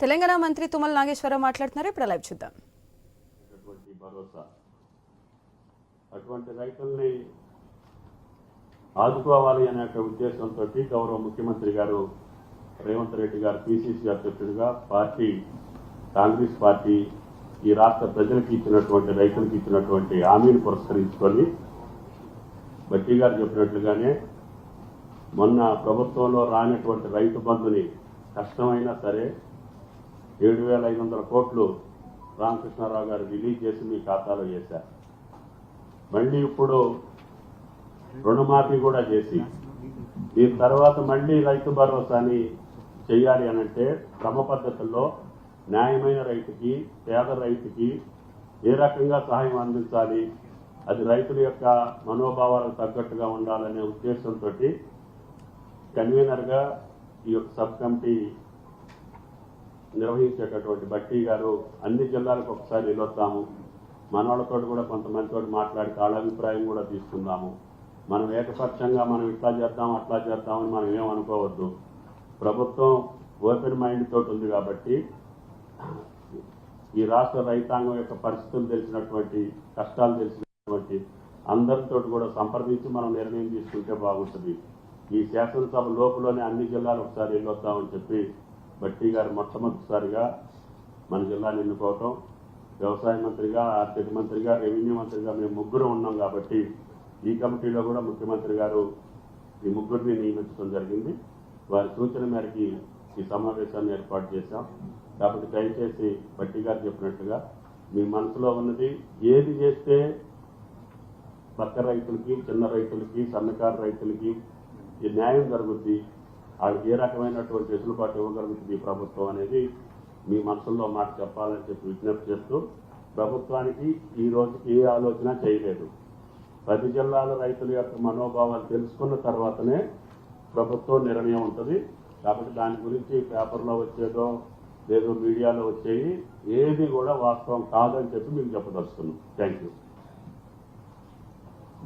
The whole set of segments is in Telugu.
తెలంగాణ మంత్రి తుమ్మల నాగేశ్వరరావు మాట్లాడుతున్నారు. ఇప్పుడు లైవ్ చూద్దాం. అటువంటి భరోసా అటువంటి రైతుల్ని ఆదుకోవాలి అనే ఒక ఉద్దేశంతో గౌరవ ముఖ్యమంత్రి గారు రేవంత్ రెడ్డి గారు పిసిసి అధ్యక్షుడిగా పార్టీ కాంగ్రెస్ పార్టీ ఈ రాష్ట్ర ప్రజలకు ఇచ్చినటువంటి రైతులకు ఇచ్చినటువంటి హామీని పురస్కరించుకొని బట్టి గారు చెప్పినట్లుగానే మొన్న ప్రభుత్వంలో రానటువంటి రైతు బంధుని కష్టమైనా సరే ఏడు వేల ఐదు వందల కోట్లు రామకృష్ణారావు గారు రిలీజ్ చేసి మీ ఖాతాలో చేశారు. మళ్ళీ ఇప్పుడు రుణమాఫీ కూడా చేసి దీని తర్వాత మళ్ళీ రైతు భరోసాని చేయాలి అనంటే క్రమ పద్ధతుల్లో న్యాయమైన రైతుకి పేద రైతుకి ఏ రకంగా సహాయం అందించాలి అది రైతుల యొక్క మనోభావాలకు తగ్గట్టుగా ఉండాలనే ఉద్దేశంతో కన్వీనర్గా ఈ యొక్క సబ్ కమిటీ నిర్వహించేటటువంటి బట్టి గారు అన్ని జిల్లాలకు ఒకసారి వెళ్ళొద్దాము మనవాళ్ళతో కూడా కొంతమందితో మాట్లాడి వాళ్ళ అభిప్రాయం కూడా తీసుకుందాము. మనం ఏకపక్షంగా మనం ఇట్లా చేద్దాం అట్లా చేద్దామని మనం ఏమనుకోవద్దు ప్రభుత్వం ఓపెన్ మైండ్ తోటి ఉంది కాబట్టి ఈ రాష్ట్ర రైతాంగం యొక్క పరిస్థితులు తెలిసినటువంటి కష్టాలు తెలిసినటువంటి అందరితో కూడా సంప్రదించి మనం నిర్ణయం తీసుకుంటే బాగుంటుంది. ఈ శాసనసభ లోపలనే అన్ని జిల్లాలు ఒకసారి వెళ్ళొద్దామని చెప్పి బట్టి గారు మొట్టమొదటిసారిగా మన జిల్లాని ఎన్నుకోవటం వ్యవసాయ మంత్రిగా ఆర్థిక మంత్రిగా రెవెన్యూ మంత్రిగా మేము ముగ్గురు ఉన్నాం కాబట్టి ఈ కమిటీలో కూడా ముఖ్యమంత్రి గారు ఈ ముగ్గురిని నియమించడం జరిగింది. వారి సూచన మేరకి ఈ సమావేశాన్ని ఏర్పాటు చేశాం. కాబట్టి దయచేసి బట్టి గారు చెప్పినట్టుగా మీ మనసులో ఉన్నది ఏది చేస్తే పక్క రైతులకి చిన్న రైతులకి సన్నకారు రైతులకి ఈ న్యాయం జరుగుద్ది ఏ రకమైనటువంటి వెసులుబాటు ఇవ్వగలుగుతుంది ఈ ప్రభుత్వం అనేది మీ మనసుల్లో మాట చెప్పాలని చెప్పి విజ్ఞప్తి చేస్తూ ప్రభుత్వానికి ఈ రోజుకి ఏ ఆలోచన చేయలేదు. ప్రతి జిల్లాల రైతుల యొక్క మనోభావాలు తెలుసుకున్న తర్వాతనే ప్రభుత్వం నిర్ణయం ఉంటుంది. కాబట్టి దాని గురించి పేపర్లో వచ్చేదో లేదో మీడియాలో వచ్చేవి ఏది కూడా వాస్తవం కాదని చెప్పి మీకు చెప్పదలుచుకున్నాం. Thank you.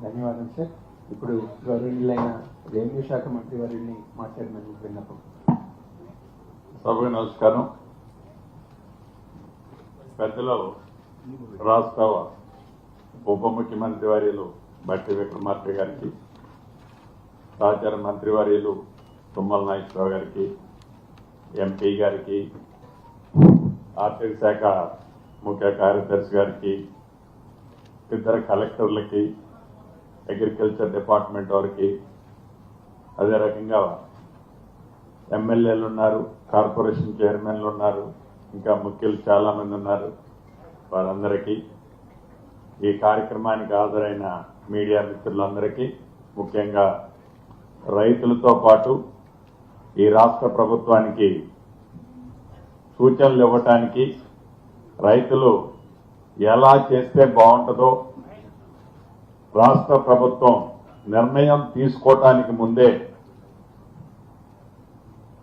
ధన్యవాదాలు సార్. ఇప్పుడు గౌరవనీయులైన రెవెన్యూ శాఖ మంత్రి వారిని మాట్లాడమని విన్నపం. సభకు నమస్కారం. పెద్దలు రాష్ట్ర ఉప ముఖ్యమంత్రి వర్యులు భట్టి విక్రమార్క గారికి సహచార మంత్రి వర్యులు తుమ్మల నాగేశ్వరరావు గారికి ఎంపీ గారికి ఆర్థిక శాఖ ముఖ్య కార్యదర్శి గారికి ఇద్దరు కలెక్టర్లకి అగ్రికల్చర్ డిపార్ట్మెంట్ వారికి అదే రకంగా ఎమ్మెల్యేలు ఉన్నారు కార్పొరేషన్ చైర్మన్లు ఉన్నారు ఇంకా ముఖ్యులు చాలామంది ఉన్నారు. వారందరికీ ఈ కార్యక్రమానికి హాజరైన మీడియా మిత్రులందరికీ ముఖ్యంగా రైతులతో పాటు ఈ రాష్ట్ర ప్రభుత్వానికి సూచనలు ఇవ్వటానికి రైతులు ఎలా చేస్తే బాగుంటుందో రాష్ట్ర ప్రభుత్వం నిర్ణయం తీసుకోవటానికి ముందే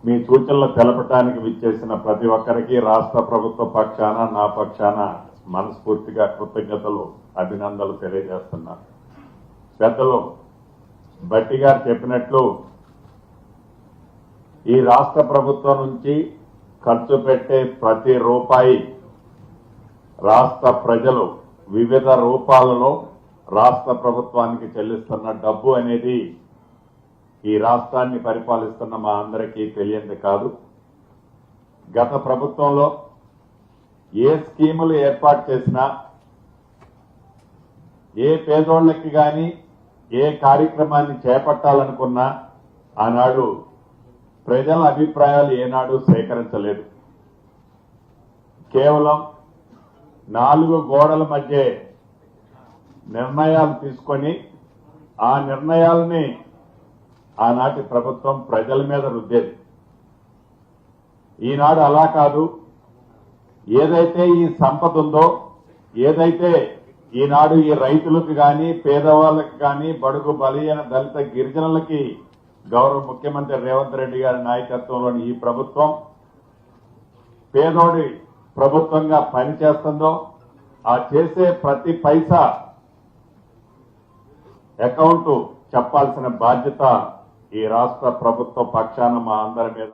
మీ సూచనలు తెలపటానికి విచ్చేసిన ప్రతి ఒక్కరికి రాష్ట్ర ప్రభుత్వ పక్షాన నా పక్షాన మనస్ఫూర్తిగా కృతజ్ఞతలు అభినందనలు తెలియజేస్తున్నాను పెద్దలు బట్టి గారు చెప్పినట్లు ఈ రాష్ట్ర ప్రభుత్వం నుంచి ఖర్చు పెట్టే ప్రతి రూపాయి రాష్ట్ర ప్రజలు వివిధ రూపాలలో రాష్ట్ర ప్రభుత్వానికి చెల్లిస్తున్న డబ్బు అనేది ఈ రాష్ట్రాన్ని పరిపాలిస్తున్న మా అందరికీ తెలియంది కాదు. గత ప్రభుత్వంలో ఏ స్కీములు ఏర్పాటు చేసినా ఏ పేదోళ్ళకి కానీ ఏ కార్యక్రమాన్ని చేపట్టాలనుకున్నా ఆనాడు ప్రజల అభిప్రాయాలు ఏనాడు సేకరించలేదు. కేవలం నాలుగు గోడల మధ్య నిర్ణయాలు తీసుకొని ఆ నిర్ణయాలని ఆనాటి ప్రభుత్వం ప్రజల మీద రుద్దేది. ఈనాడు అలా కాదు. ఏదైతే ఈ సంపద ఉందో ఏదైతే ఈనాడు ఈ రైతులకు గాని పేదవాళ్ళకి కానీ బడుగు బలహీన దళిత గిరిజనులకి గౌరవ ముఖ్యమంత్రి రేవంత్ రెడ్డి గారి నాయకత్వంలోని ఈ ప్రభుత్వం పేదోడి ప్రభుత్వంగా పనిచేస్తుందో ఆ చేసే ప్రతి పైసా అకౌంట్ చెప్పాల్సిన బాధ్యత ఈ రాష్ట్ర ప్రభుత్వ పక్షాన మా అందరి మీద